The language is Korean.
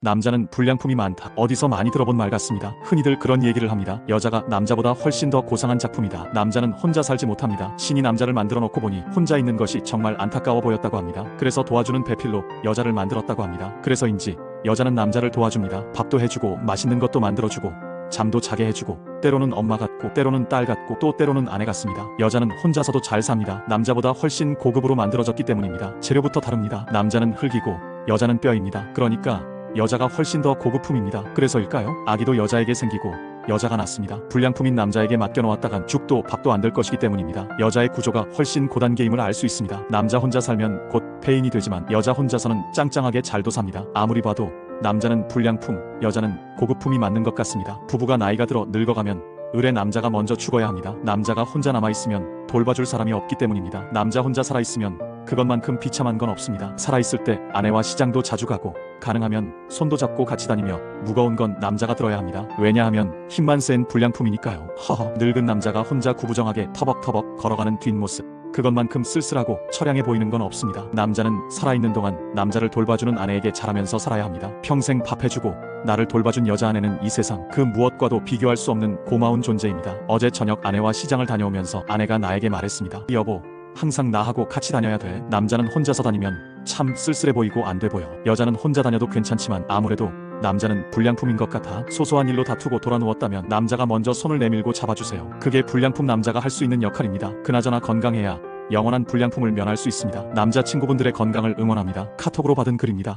남자는 불량품이 많다. 어디서 많이 들어본 말 같습니다. 흔히들 그런 얘기를 합니다. 여자가 남자보다 훨씬 더 고상한 작품이다. 남자는 혼자 살지 못합니다. 신이 남자를 만들어 놓고 보니 혼자 있는 것이 정말 안타까워 보였다고 합니다. 그래서 도와주는 배필로 여자를 만들었다고 합니다. 그래서인지 여자는 남자를 도와줍니다. 밥도 해주고 맛있는 것도 만들어주고 잠도 자게 해주고 때로는 엄마 같고 때로는 딸 같고 또 때로는 아내 같습니다. 여자는 혼자서도 잘 삽니다. 남자보다 훨씬 고급으로 만들어졌기 때문입니다. 재료부터 다릅니다. 남자는 흙이고 여자는 뼈입니다. 그러니까 여자가 훨씬 더 고급품입니다. 그래서일까요? 아기도 여자에게 생기고 여자가 낳습니다. 불량품인 남자에게 맡겨놓았다간 죽도 밥도 안 될 것이기 때문입니다. 여자의 구조가 훨씬 고단계임을 알 수 있습니다. 남자 혼자 살면 곧 폐인이 되지만 여자 혼자서는 짱짱하게 잘도 삽니다. 아무리 봐도 남자는 불량품, 여자는 고급품이 맞는 것 같습니다. 부부가 나이가 들어 늙어가면 을의 남자가 먼저 죽어야 합니다. 남자가 혼자 남아있으면 돌봐줄 사람이 없기 때문입니다. 남자 혼자 살아있으면 그것만큼 비참한 건 없습니다. 살아있을 때 아내와 시장도 자주 가고 가능하면 손도 잡고 같이 다니며 무거운 건 남자가 들어야 합니다. 왜냐하면 힘만 센 불량품이니까요. 허허 늙은 남자가 혼자 구부정하게 터벅터벅 걸어가는 뒷모습 그것만큼 쓸쓸하고 처량해 보이는 건 없습니다. 남자는 살아있는 동안 남자를 돌봐주는 아내에게 잘하면서 살아야 합니다. 평생 밥 해주고 나를 돌봐준 여자 아내는 이 세상 그 무엇과도 비교할 수 없는 고마운 존재입니다. 어제 저녁 아내와 시장을 다녀오면서 아내가 나에게 말했습니다. 여보, 항상 나하고 같이 다녀야 돼. 남자는 혼자서 다니면 참 쓸쓸해 보이고 안 돼 보여. 여자는 혼자 다녀도 괜찮지만 아무래도 남자는 불량품인 것 같아 소소한 일로 다투고 돌아누웠다면 남자가 먼저 손을 내밀고 잡아주세요. 그게 불량품 남자가 할 수 있는 역할입니다. 그나저나 건강해야 영원한 불량품을 면할 수 있습니다. 남자 친구분들의 건강을 응원합니다. 카톡으로 받은 글입니다.